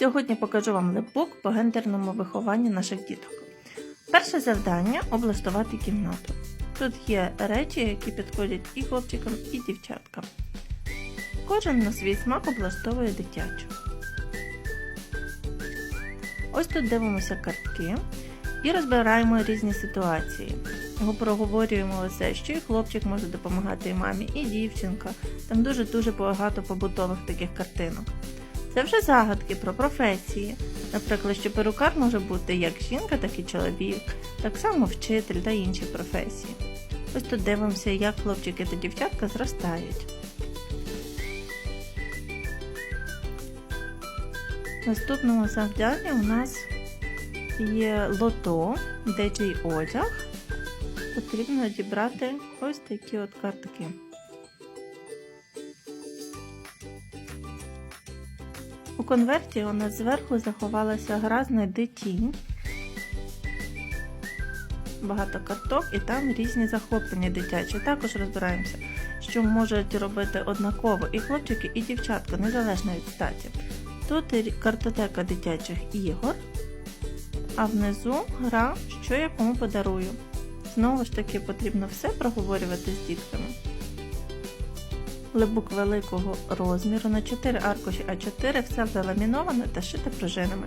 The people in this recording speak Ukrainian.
Сьогодні покажу вам лепбук по гендерному вихованню наших діток. Перше завдання облаштувати кімнату. Тут є речі, які підходять і хлопчикам, і дівчаткам. Кожен на свій смак облаштовує дитячу. Ось тут дивимося картки і розбираємо різні ситуації. Проговорюємо усе, що і хлопчик може допомагати і мамі, і дівчинка. Там дуже-дуже багато побутових таких картинок. Це вже загадки про професії. Наприклад, що перукар може бути як жінка, так і чоловік, так само вчитель та інші професії. Ось тут дивимося, як хлопчики та дівчатка зростають. В наступному завданні у нас є лото, де чий одяг. Потрібно дібрати ось такі от картки. У конверті у нас зверху заховалася гра «Знайди тінь. Багато карток і там різні захоплення дитячі. Також розбираємося, що можуть робити однаково і хлопчики, і дівчатка, незалежно від статі. Тут картотека дитячих ігор, а внизу гра, що я кому подарую. Знову ж таки потрібно все проговорювати з дітками. Лебук великого розміру на 4 аркуші А4 все заламіновано та шите пружинами.